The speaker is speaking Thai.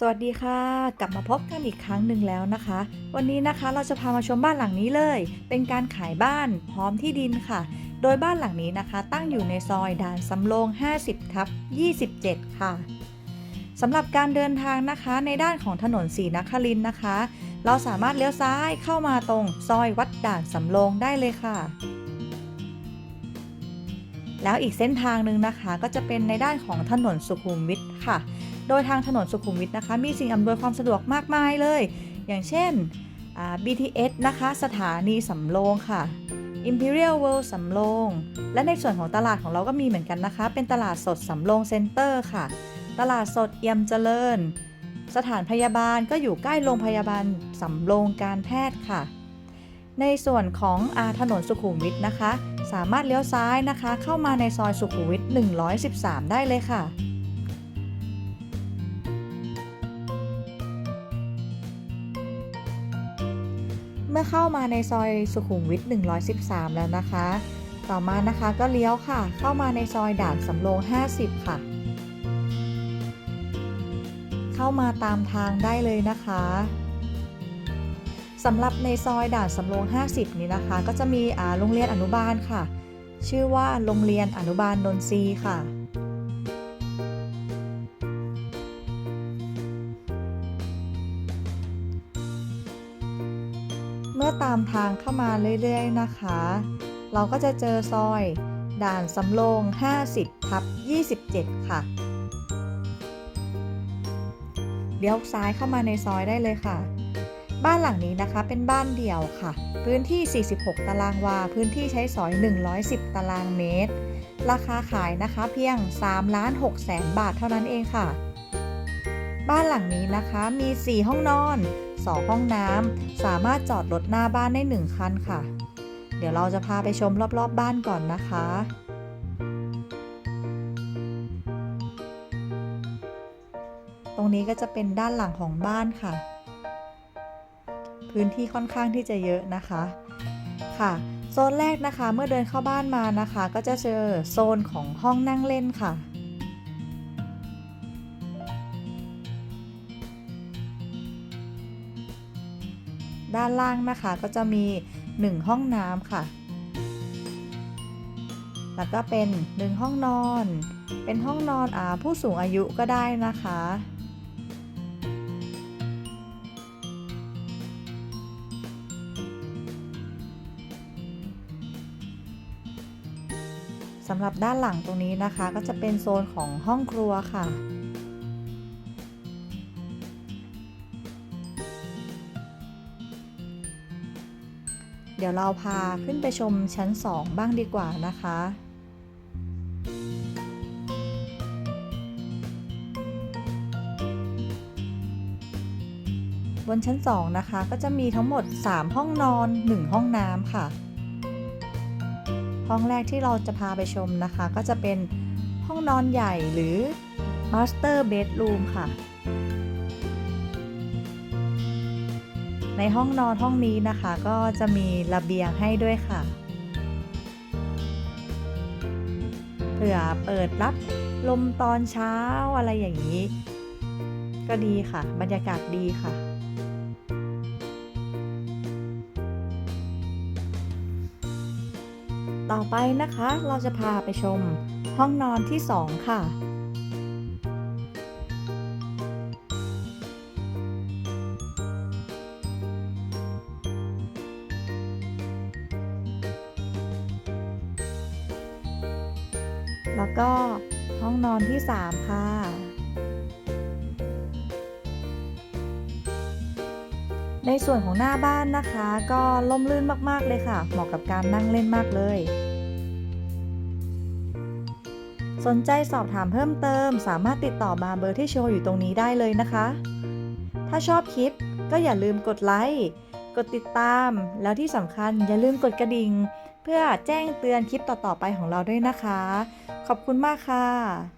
สวัสดีค่ะ กลับมาพบกันอีกครั้งหนึ่งแล้วนะคะ วันนี้นะคะเราจะพามาชมบ้านหลังนี้เลย เป็นการขายบ้านพร้อมที่ดินค่ะ โดยบ้านหลังนี้นะคะ ตั้งอยู่ในซอยด่านสำโรง 50ทับ27 ค่ะสำหรับการเดินทางนะคะ ในด้านของถนนศรีนครินนะคะ เราสามารถเลี้ยวซ้ายเข้ามาตรงซอยวัดด่านสำโรงได้เลยค่ะ แล้วอีกเส้นทางหนึ่งนะคะ ก็จะเป็นในด้านของถนนสุขุมวิทค่ะ โดยทางถนนสุขุมวิทนะคะ มีสิ่งอำนวยความสะดวกมากมายเลย อย่างเช่น BTS นะคะ สถานีสำโรงค่ะ Imperial World สำโรง และในส่วนของตลาดของเราก็มีเหมือนกันนะคะ เป็นตลาดสดสำโรงเซ็นเตอร์ค่ะ ตลาดสดเอี่ยมเจริญ สถานพยาบาลก็อยู่ใกล้โรงพยาบาลสำโรงการแพทย์ค่ะ ในส่วนของอาถนนสุขุมวิทนะคะ สามารถเลี้ยวซ้ายนะคะ เข้ามาในซอยสุขุมวิท113 ได้เลยค่ะเมื่อเข้ามาในซอยสุขุมวิท113 แล้วนะคะ ต่อมานะคะก็เลี้ยวค่ะ เข้ามาในซอยด่านสำโรง 50 ค่ะ เข้ามาตามทางได้เลยนะคะ สำหรับในซอยด่านสำโรง50 นี้นะคะ ก็จะมีโรงเรียนอนุบาลค่ะ ชื่อว่าโรงเรียนอนุบาลนนทรีค่ะ เมื่อตามทางเข้ามาเรื่อยๆนะคะ เราก็จะเจอซอยด่านสำโรง 50ทับ27 ค่ะเลี้ยวซ้ายเข้ามาในซอยได้เลยค่ะ บ้านหลังนี้นะคะเป็นบ้านเดี่ยวค่ะ พื้นที่ 46 ตารางวา พื้นที่ใช้สอย 110 ตารางเมตร ราคาขายนะคะเพียง3ล้าน6แสนบาทเท่านั้นเองค่ะ บ้านหลังนี้นะคะมี 4 ห้องนอน 2 ห้องน้ำ สามารถจอดรถหน้าบ้านได้ 1 คันค่ะ เดี๋ยวเราจะพาไปชมรอบๆบบ้านก่อนนะคะตรงนี้ก็จะเป็นด้านหลังของบ้านค่ะ พื้นที่ค่อนข้างที่จะเยอะนะคะค่ะโซนแรกนะคะเมื่อเดินเข้าบ้านมานะคะ ก็จะเจอโซนของห้องนั่งเล่นค่ะ ด้านล่างนะคะก็จะมี 1 ห้องน้ำค่ะ แล้วก็เป็น 1 ห้องนอน เป็นห้องนอนอาผู้สูงอายุก็ได้นะคะ สำหรับด้านหลังตรงนี้นะคะ ก็จะเป็นโซนของห้องครัวค่ะ เดี๋ยวเราพาขึ้นไปชมชั้น 2 บ้างดีกว่านะคะบนชั้น 2 นะคะ ก็จะมีทั้งหมด 3 ห้องนอน 1 ห้องน้ำค่ะ ห้องแรกที่เราจะพาไปชมนะคะ ก็จะเป็นห้องนอนใหญ่หรือ Master Bedroom ค่ะ ในห้องนอนห้องนี้นะคะก็จะมีระเบียงให้ด้วยค่ะเผื่อเปิดรับลมตอนเช้าอะไรอย่างนี้ ก็ดีค่ะ บรรยากาศดีค่ะ ต่อไปนะคะเราจะพาไปชมห้องนอนที่ 2 ค่ะ แล้วก็ห้องนอนที่ 3 ค่ะ ในส่วนของหน้าบ้านนะคะ ก็ล่มลื่นมากๆเลยค่ะ เหมาะกับการนั่งเล่นมากเลย สนใจสอบถามเพิ่มเติม สามารถติดต่อมาเบอร์ที่โชว์อยู่ตรงนี้ได้เลยนะคะ ถ้าชอบคลิปก็อย่าลืมกดไลค์กดติดตาม แล้วที่สำคัญอย่าลืมกดกระดิ่ง เพื่อแจ้งเตือนคลิปต่อๆไปของเราด้วยนะคะ ขอบคุณมากค่ะ